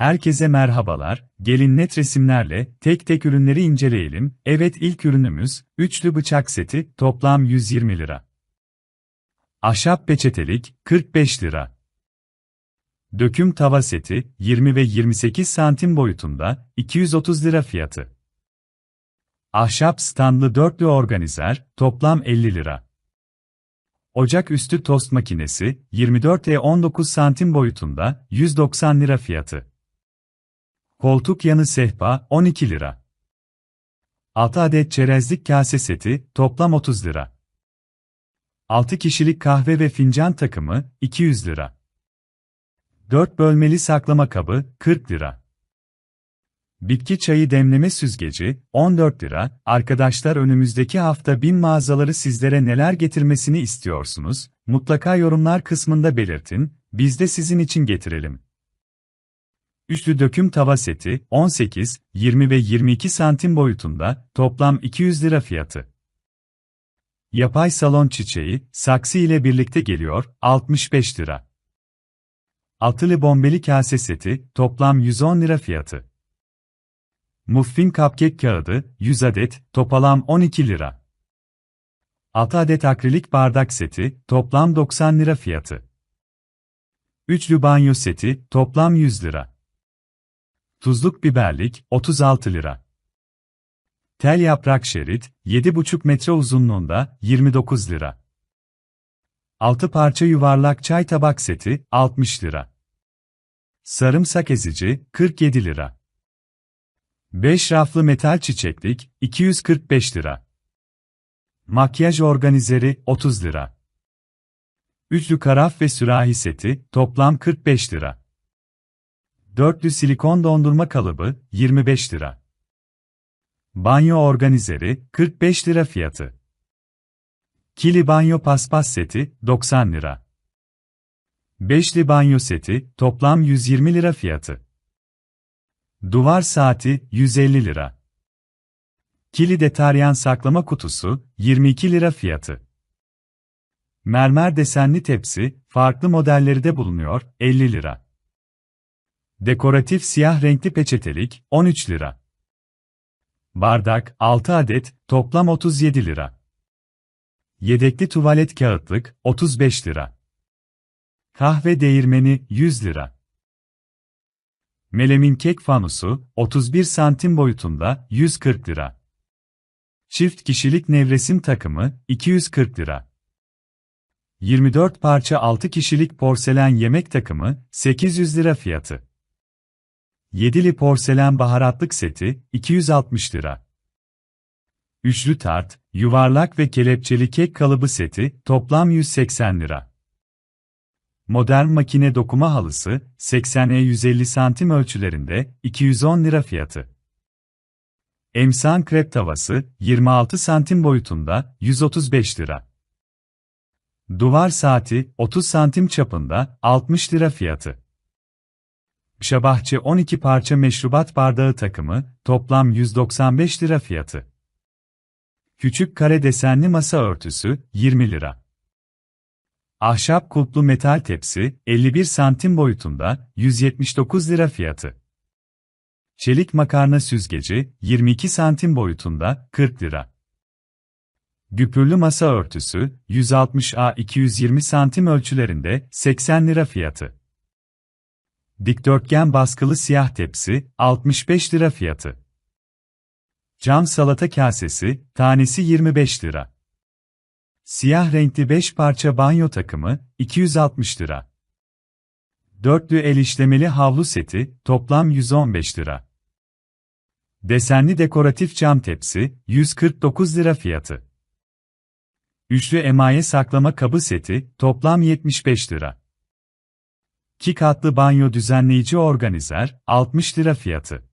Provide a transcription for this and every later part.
Herkese merhabalar, gelin net resimlerle tek tek ürünleri inceleyelim. Evet ilk ürünümüz, üçlü bıçak seti, toplam 120 lira. Ahşap peçetelik, 45 lira. Döküm tava seti, 20 ve 28 santim boyutunda, 230 lira fiyatı. Ahşap standlı dörtlü organizer, toplam 50 lira. Ocak üstü tost makinesi, 24 e 19 santim boyutunda, 190 lira fiyatı. Koltuk yanı sehpa, 12 lira. 6 adet çerezlik kase seti, toplam 30 lira. 6 kişilik kahve ve fincan takımı, 200 lira. 4 bölmeli saklama kabı, 40 lira. Bitki çayı demleme süzgeci, 14 lira. Arkadaşlar önümüzdeki hafta bin mağazaları sizlere neler getirmesini istiyorsunuz? Mutlaka yorumlar kısmında belirtin, biz de sizin için getirelim. Üçlü döküm tava seti, 18, 20 ve 22 santim boyutunda, toplam 200 lira fiyatı. Yapay salon çiçeği, saksı ile birlikte geliyor, 65 lira. Altılı bombeli kase seti, toplam 110 lira fiyatı. Muffin cupcake kağıdı, 100 adet, topalam 12 lira. 6 adet akrilik bardak seti, toplam 90 lira fiyatı. Üçlü banyo seti, toplam 100 lira. Tuzluk biberlik, 36 lira. Tel yaprak şerit, 7,5 metre uzunluğunda, 29 lira. 6 parça yuvarlak çay tabak seti, 60 lira. Sarımsak ezici, 47 lira. 5 raflı metal çiçeklik, 245 lira. Makyaj organizeri, 30 lira. Üçlü karaf ve sürahi seti, toplam 45 lira. Dörtlü silikon dondurma kalıbı, 25 lira. Banyo organizeri, 45 lira fiyatı. Kili banyo paspas seti, 90 lira. Beşli banyo seti, toplam 120 lira fiyatı. Duvar saati, 150 lira. Kili deteryan saklama kutusu, 22 lira fiyatı. Mermer desenli tepsi, farklı modelleri de bulunuyor, 50 lira. Dekoratif siyah renkli peçetelik, 13 lira. Bardak, 6 adet, toplam 37 lira. Yedekli tuvalet kağıtlık, 35 lira. Kahve değirmeni, 100 lira. Melemin kek fanusu, 31 santim boyutunda, 140 lira. Çift kişilik nevresim takımı, 240 lira. 24 parça 6 kişilik porselen yemek takımı, 800 lira fiyatı. Yedili porselen baharatlık seti, 260 lira. Üçlü tart, yuvarlak ve kelepçeli kek kalıbı seti, toplam 180 lira. Modern makine dokuma halısı, 80'e 150 santim ölçülerinde, 210 lira fiyatı. Emsan krep tavası, 26 santim boyutunda, 135 lira. Duvar saati, 30 santim çapında, 60 lira fiyatı. Şabahçe 12 parça meşrubat bardağı takımı, toplam 195 lira fiyatı. Küçük kare desenli masa örtüsü, 20 lira. Ahşap kulplu metal tepsi, 51 santim boyutunda, 179 lira fiyatı. Çelik makarna süzgeci, 22 santim boyutunda, 40 lira. Güpürlü masa örtüsü, 160 a 220 santim ölçülerinde, 80 lira fiyatı. Dikdörtgen baskılı siyah tepsi, 65 lira fiyatı. Cam salata kasesi, tanesi 25 lira. Siyah renkli 5 parça banyo takımı, 260 lira. Dörtlü el işlemeli havlu seti, toplam 115 lira. Desenli dekoratif cam tepsi, 149 lira fiyatı. Üçlü emaye saklama kabı seti, toplam 75 lira. 2 katlı banyo düzenleyici organizer, 60 lira fiyatı.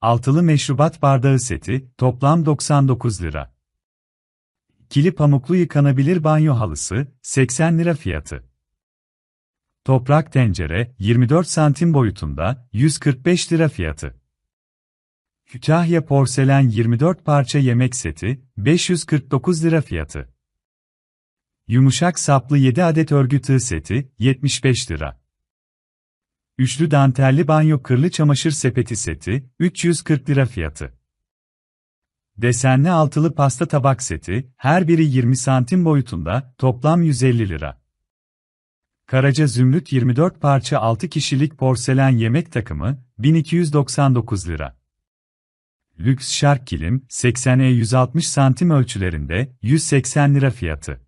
Altılı meşrubat bardağı seti, toplam 99 lira. Kili pamuklu yıkanabilir banyo halısı, 80 lira fiyatı. Toprak tencere, 24 santim boyutunda, 145 lira fiyatı. Kütahya porselen 24 parça yemek seti, 549 lira fiyatı. Yumuşak saplı 7 adet örgü tığ seti, 75 lira. Üçlü dantelli banyo kırlı çamaşır sepeti seti, 340 lira fiyatı. Desenli altılı pasta tabak seti, her biri 20 santim boyutunda, toplam 150 lira. Karaca Zümrüt 24 parça 6 kişilik porselen yemek takımı, 1299 lira. Lüks şark kilim, 80'e 160 santim ölçülerinde, 180 lira fiyatı.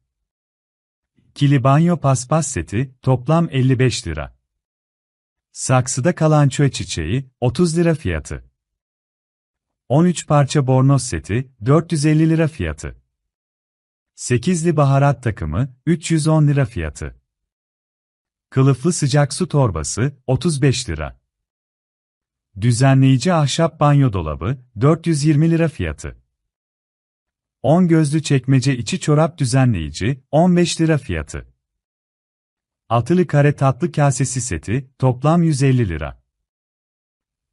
Kili banyo paspas seti, toplam 55 lira. Saksıda kalan çöğ çiçeği, 30 lira fiyatı. 13 parça bornoz seti, 450 lira fiyatı. 8'li baharat takımı, 310 lira fiyatı. Kılıflı sıcak su torbası, 35 lira. Düzenleyici ahşap banyo dolabı, 420 lira fiyatı. 10 gözlü çekmece içi çorap düzenleyici, 15 lira fiyatı. Altılı kare tatlı kasesi seti, toplam 150 lira.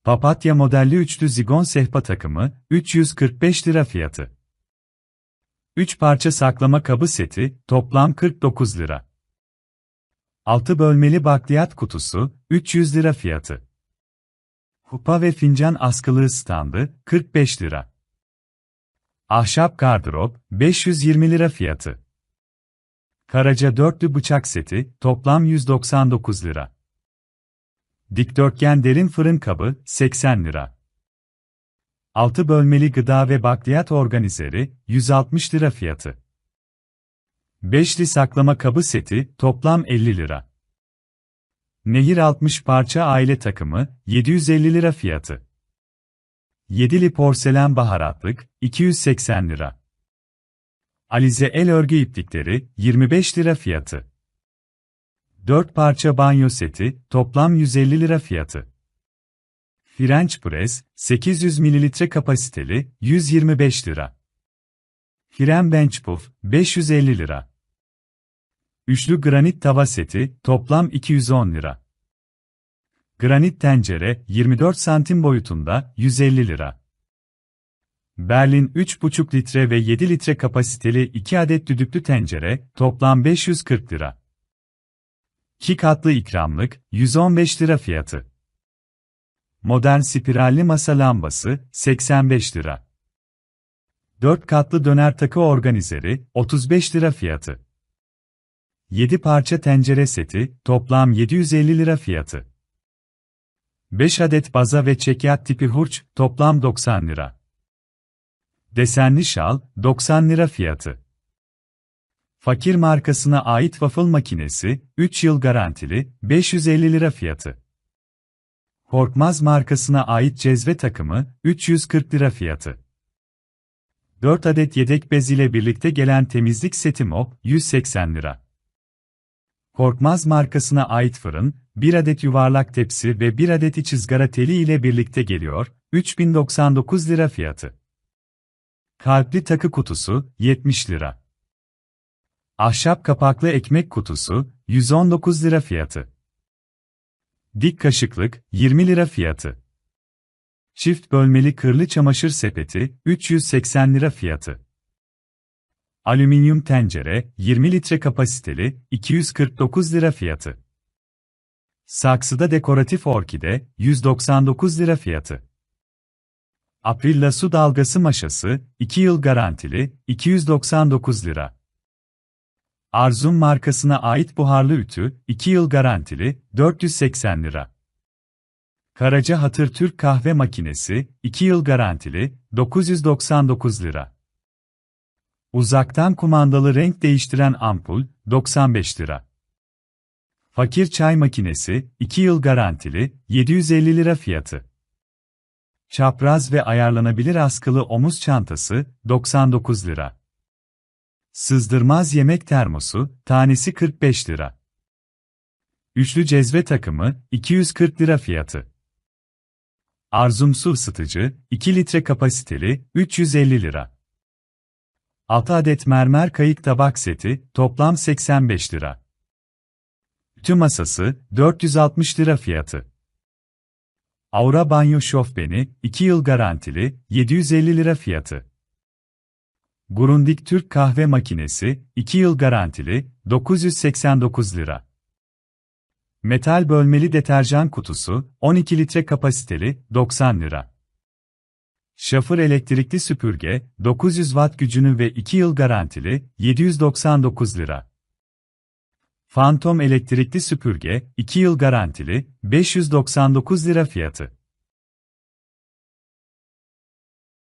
Papatya modelli üçlü zigon sehpa takımı, 345 lira fiyatı. 3 parça saklama kabı seti, toplam 49 lira. 6 bölmeli bakliyat kutusu, 300 lira fiyatı. Kupa ve fincan askılığı standı, 45 lira. Ahşap gardırop, 520 lira fiyatı. Karaca dörtlü bıçak seti, toplam 199 lira. Dikdörtgen derin fırın kabı, 80 lira. 6 bölmeli gıda ve bakliyat organizeri, 160 lira fiyatı. Beşli saklama kabı seti, toplam 50 lira. Nehir 60 parça aile takımı, 750 lira fiyatı. Yedili porselen baharatlık, 280 lira. Alize el örgü iplikleri, 25 lira fiyatı. 4 parça banyo seti, toplam 150 lira fiyatı. French Press, 800 ml kapasiteli, 125 lira. Fren Bench Puff, 550 lira. Üçlü granit tava seti, toplam 210 lira. Granit tencere, 24 santim boyutunda, 150 lira. Berlin 3,5 litre ve 7 litre kapasiteli 2 adet düdüklü tencere, toplam 540 lira. 2 katlı ikramlık, 115 lira fiyatı. Modern spiralli masa lambası, 85 lira. 4 katlı döner takı organizeri, 35 lira fiyatı. 7 parça tencere seti, toplam 750 lira fiyatı. 5 adet baza ve çekyat tipi hurç, toplam 90 lira. Desenli şal, 90 lira fiyatı. Fakir markasına ait waffle makinesi, 3 yıl garantili, 550 lira fiyatı. Korkmaz markasına ait cezve takımı, 340 lira fiyatı. 4 adet yedek bez ile birlikte gelen temizlik seti mop, 180 lira. Korkmaz markasına ait fırın, 1 adet yuvarlak tepsi ve 1 adet iç ızgara teli ile birlikte geliyor, 3099 lira fiyatı. Kalpli takı kutusu, 70 lira. Ahşap kapaklı ekmek kutusu, 119 lira fiyatı. Dik kaşıklık, 20 lira fiyatı. Çift bölmeli kırlı çamaşır sepeti, 380 lira fiyatı. Alüminyum tencere, 20 litre kapasiteli, 249 lira fiyatı. Saksıda dekoratif orkide, 199 lira fiyatı. Aprilla su dalgası maşası, 2 yıl garantili, 299 lira. Arzum markasına ait buharlı ütü, 2 yıl garantili, 480 lira. Karaca Hatır Türk kahve makinesi, 2 yıl garantili, 999 lira. Uzaktan kumandalı renk değiştiren ampul, 95 lira. Fakir çay makinesi, 2 yıl garantili, 750 lira fiyatı. Çapraz ve ayarlanabilir askılı omuz çantası, 99 lira. Sızdırmaz yemek termosu, tanesi 45 lira. Üçlü cezve takımı, 240 lira fiyatı. Arzum su ısıtıcı, 2 litre kapasiteli, 350 lira. 6 adet mermer kayık tabak seti, toplam 85 lira. Tüm masası, 460 lira fiyatı. Aura Banyo Şofbeni, 2 yıl garantili, 750 lira fiyatı. Grundig Türk kahve makinesi, 2 yıl garantili, 989 lira. Metal bölmeli deterjan kutusu, 12 litre kapasiteli, 90 lira. Şafır elektrikli süpürge, 900 watt gücünü ve 2 yıl garantili, 799 lira. Phantom elektrikli süpürge, 2 yıl garantili, 599 lira fiyatı.